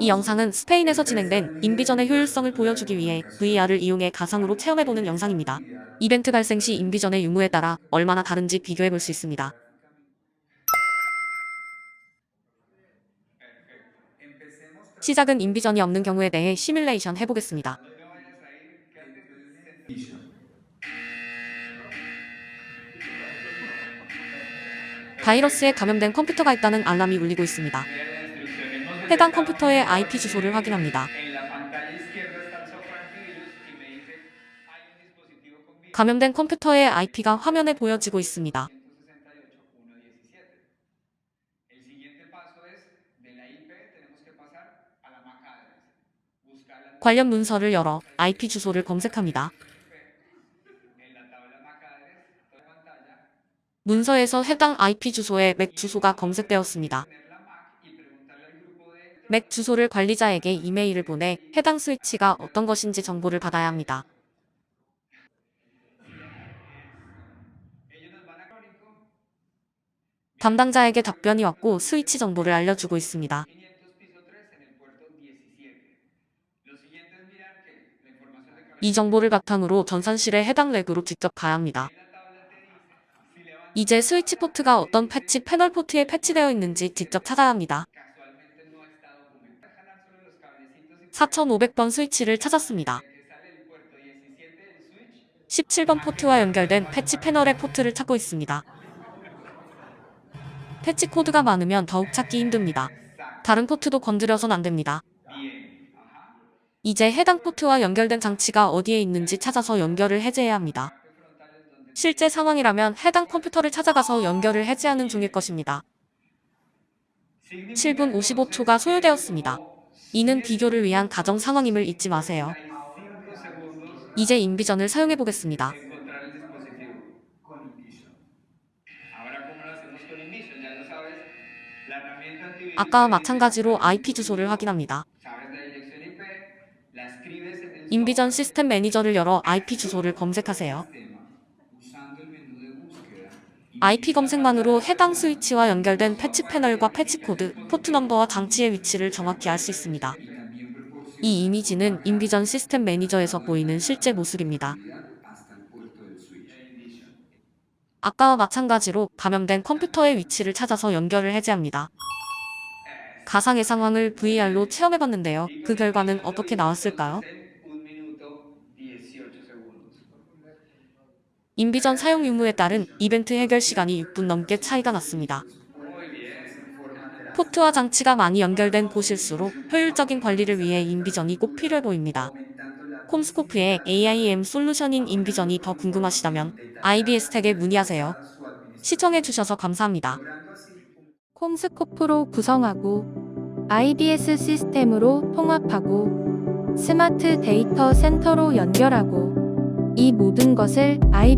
이 영상은 스페인에서 진행된 인비전의 효율성을 보여주기 위해 VR을 이용해 가상으로 체험해보는 영상입니다. 이벤트 발생 시 인비전의 유무에 따라 얼마나 다른지 비교해볼 수 있습니다. 시작은 인비전이 없는 경우에 대해 시뮬레이션 해보겠습니다. 바이러스에 감염된 컴퓨터가 있다는 알람이 울리고 있습니다. 해당 컴퓨터의 IP 주소를 확인합니다. 감염된 컴퓨터의 IP가 화면에 보여지고 있습니다. 관련 문서를 열어 IP 주소를 검색합니다. 문서에서 해당 IP 주소에 맥 주소가 검색되었습니다. 맥 주소를 관리자에게 이메일을 보내 해당 스위치가 어떤 것인지 정보를 받아야 합니다. 담당자에게 답변이 왔고 스위치 정보를 알려주고 있습니다. 이 정보를 바탕으로 전산실에 해당 렉으로 직접 가야 합니다. 이제 스위치 포트가 어떤 패치 패널 포트에 패치되어 있는지 직접 찾아야 합니다. 4500번 스위치를 찾았습니다. 17번 포트와 연결된 패치 패널의 포트를 찾고 있습니다. 패치 코드가 많으면 더욱 찾기 힘듭니다. 다른 포트도 건드려선 안 됩니다. 이제 해당 포트와 연결된 장치가 어디에 있는지 찾아서 연결을 해제해야 합니다. 실제 상황이라면 해당 컴퓨터를 찾아가서 연결을 해제하는 중일 것입니다. 7분 55초가 소요되었습니다. 이는 비교를 위한 가정 상황임을 잊지 마세요. 이제 인비전을 사용해 보겠습니다. 아까와 마찬가지로 IP 주소를 확인합니다. 인비전 시스템 매니저를 열어 IP 주소를 검색하세요. IP 검색만으로 해당 스위치와 연결된 패치 패널과 패치 코드, 포트 넘버와 장치의 위치를 정확히 알 수 있습니다. 이 이미지는 인비전 시스템 매니저에서 보이는 실제 모습입니다. 아까와 마찬가지로 감염된 컴퓨터의 위치를 찾아서 연결을 해제합니다. 가상의 상황을 VR로 체험해봤는데요. 그 결과는 어떻게 나왔을까요? 인비전 사용 유무에 따른 이벤트 해결 시간이 6분 넘게 차이가 났습니다. 포트와 장치가 많이 연결된 곳일수록 효율적인 관리를 위해 인비전이 꼭 필요해 보입니다. 콤스코프의 AIM 솔루션인 인비전이 더 궁금하시다면 IBS텍에 문의하세요. 시청해주셔서 감사합니다. 콤스코프로 구성하고 IBS 시스템으로 통합하고 스마트 데이터 센터로 연결하고 이 모든 것을 IB